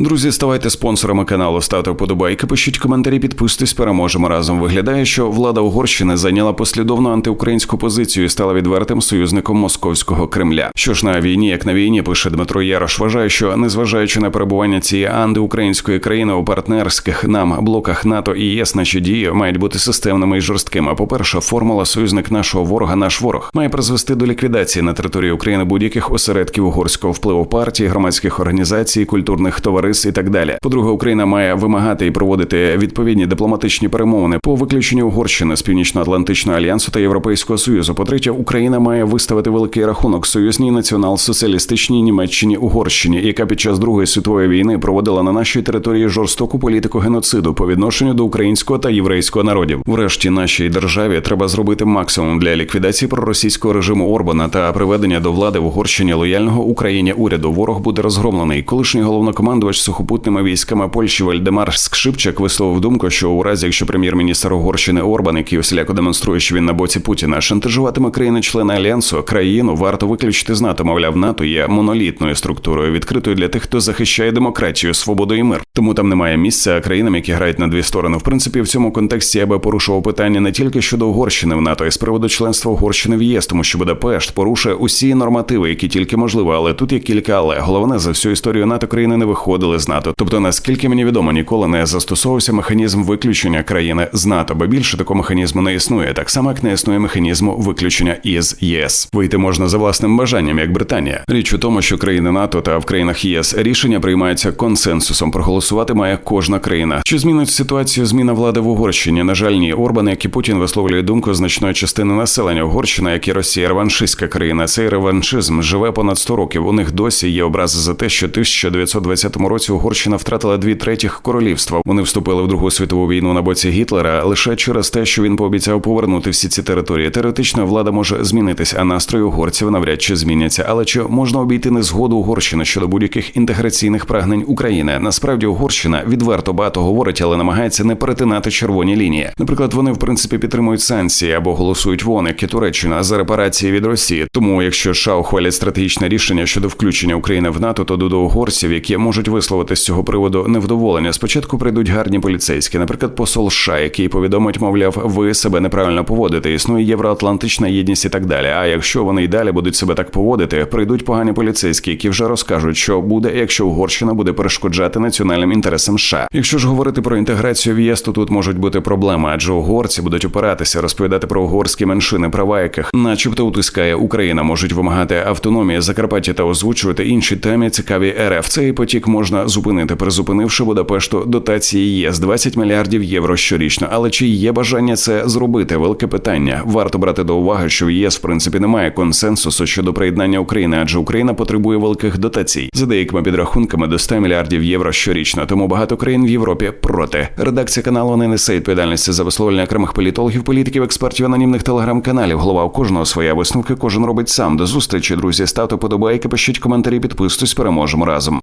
Друзі, ставайте спонсорами каналу, ставте вподобайки, пишіть коментарі, підписуйтесь, переможемо разом. Виглядає, що влада Угорщини зайняла послідовну антиукраїнську позицію і стала відвертим союзником московського Кремля. Що ж на війні, як на війні, пише Дмитро Ярош, вважає, що незважаючи на перебування цієї антиукраїнської країни у партнерських нам блоках НАТО і ЄС, наші дії мають бути системними і жорсткими. По перше, формула союзник нашого ворога, наш ворог має призвести до ліквідації на території України будь-яких осередків угорського впливу партій, громадських організацій, культурних товариств і так далі. По-друге, Україна має вимагати і проводити відповідні дипломатичні перемовини по виключенню Угорщини з північно-атлантичного альянсу та Європейського союзу. По третє, Україна має виставити великий рахунок союзній націонал-соціалістичній Німеччині Угорщині, яка під час Другої світової війни проводила на нашій території жорстоку політику геноциду по відношенню до українського та єврейського народів. Врешті нашій державі треба зробити максимум для ліквідації проросійського режиму Орбана та приведення до влади в Угорщині лояльного Україні уряду. Ворог буде розгромлений. Колишній головнокомандувач сухопутними військами Польщі Вальдемар Скшипчак висловив думку, що у разі, якщо прем'єр-міністр Угорщини Орбан, який усіляко демонструє, що він на боці Путіна, шантажуватиме країни-члени альянсу, країну варто виключити з НАТО. Мовляв, НАТО є монолітною структурою, відкритою для тих, хто захищає демократію, свободу і мир. Тому там немає місця країнам, які грають на дві сторони. В принципі, в цьому контексті я би порушував питання не тільки щодо Угорщини в НАТО, і з приводу членства Угорщини в ЄС, тому що Будапешт порушує усі нормативи, які тільки можливо. Але тут є кілька але головне за всю історію НАТО країни не виходили з НАТО. Тобто, наскільки мені відомо, ніколи не застосовувався механізм виключення країни з НАТО, бо більше такого механізму не існує, так само як не існує механізму виключення із ЄС. Вийти можна за власним бажанням, як Британія. Річ у тому, що країни НАТО та в країнах ЄС рішення приймаються консенсусом. Проголосувати має кожна країна. Чи змінить ситуацію зміна влади в Угорщині? На жаль, ні. Орбан, як і Путін, висловлює думку значної частини населення. Угорщина, як і Росія, реваншистська країна. Цей реваншизм живе понад 100 років. У них досі є образи за те, що 1920 році Угорщина втратила дві третіх королівства. Вони вступили в Другу світову війну на боці Гітлера лише через те, що він пообіцяв повернути всі ці території. Теоретично влада може змінитись, а настрої угорців навряд чи зміняться. Але чи можна обійти незгоду Угорщини щодо будь-яких інтеграційних прагнень України? Насправді Угорщина відверто багато говорить, але намагається не перетинати червоні лінії. Наприклад, вони в принципі підтримують санкції або голосують вон, як і Туреччина за репарації від Росії. Тому, якщо США ухвалять стратегічне рішення щодо включення України в НАТО, то до угорців, які можуть висловити з цього приводу невдоволення, спочатку прийдуть гарні поліцейські, наприклад, посол США, який повідомить, мовляв, ви себе неправильно поводите. Існує євроатлантична єдність і так далі. А якщо вони й далі будуть себе так поводити, прийдуть погані поліцейські, які вже розкажуть, що буде, якщо Угорщина буде перешкоджати національним інтересам США. Якщо ж говорити про інтеграцію в ЄС, то тут можуть бути проблеми, адже угорці будуть опиратися, розповідати про угорські меншини, права яких, начебто, утискає Україна, можуть вимагати автономії Закарпаття та озвучувати інші темі цікаві РФ. Цей потік можна зупинити, призупинивши Будапешту дотації ЄС 20 мільярдів євро щорічно. Але чи є бажання це зробити? Велике питання. Варто брати до уваги, що в ЄС в принципі немає консенсусу щодо приєднання України, адже Україна потребує великих дотацій за деякими підрахунками до 100 мільярдів євро щорічно. Тому багато країн в Європі проти. Редакція каналу не несе відповідальності за висловлення окремих політологів, політиків, експертів, анонімних телеграм-каналів. Голова у кожного своя висновки, кожен робить сам. До зустрічі, друзі. Ставте подобайки, пишіть коментарі, підписуйтесь, переможемо разом.